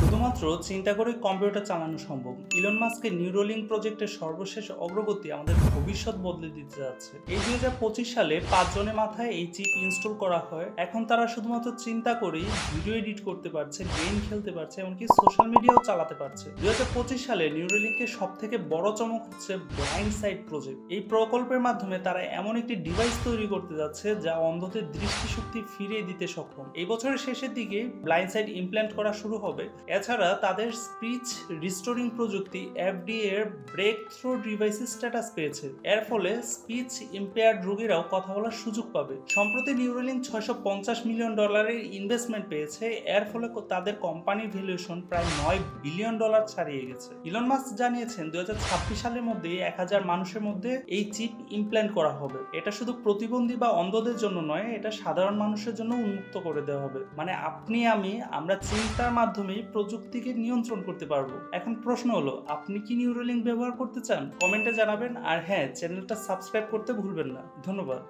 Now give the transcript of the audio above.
শুধুমাত্র চিন্তা করে কম্পিউটার চালানো সম্ভব। ইলন মাস্কের নিউরোলিং প্রজেক্টের সর্বশেষ অগ্রগতি আমাদের ভবিষ্যৎ বদলে দিতে যাচ্ছে। এই দুই সালে পাঁচজনের মাথায় এই চিপ ইনস্টল করা হয়। এখন তারা শুধুমাত্র চিন্তা করেই ভিডিও এডিট করতে পারছে, গেম খেলতে পারছে, এমনকি সোশ্যাল মিডিয়াও চালাতে পারছে। দু হাজার পঁচিশ সালে নিউরোলিংকের সব থেকে বড় চমক হচ্ছে ব্লাইন্ড সাইড প্রজেক্ট এই প্রকল্পের মাধ্যমে তারা এমন একটি ডিভাইস তৈরি করতে যাচ্ছে যা অন্ধদের দৃষ্টিশক্তি ফিরিয়ে দিতে সক্ষম। এই বছরের শেষের দিকে ব্লাইন্ড সাইড ইমপ্ল্যান্ট করা শুরু হবে। এছাড়া তাদের স্পিচ রিস্টোরিং প্রযুক্তি এফডিএ এর ব্রেক থ্রু ডিভাইসের স্ট্যাটাস পেয়েছে। এর ফলে স্পিচ ইম্পেয়ার্ড রোগীরাও কথা বলার সুযোগ পাবে। সম্প্রতি নিউরোলিং ছয়শো পঞ্চাশ মিলিয়ন ডলারের ইনভেস্টমেন্ট পেয়েছে। এর ফলে তাদের কোম্পানির ভ্যালুয়েশন প্রায় নয় বিলিয়ন ডলার ছাড়িয়ে গেছে। ইলন মাস্ক জানিয়েছেন, দুই হাজার ছাব্বিশ সালের মধ্যে এক হাজার মানুষের মধ্যে এই চিপ ইমপ্ল্যান্ট করা হবে। এটা শুধু প্রতিবন্ধী বা অন্ধদের জন্য নয়, এটা সাধারণ মানুষের জন্য উন্মুক্ত করে দেওয়া হবে। মানে আপনি, আমি, আমরা চিন্তার মাধ্যমেই প্রযুক্তিকে নিয়ন্ত্রণ করতে পারব। এখন প্রশ্ন হলো, আপনি কি নিউরোলিঙ্ক ব্যবহার করতে চান? কমেন্টে জানাবেন। আর হ্যাঁ চ্যানেলটা সাবস্ক্রাইব করতে ভুলবেন না। ধন্যবাদ।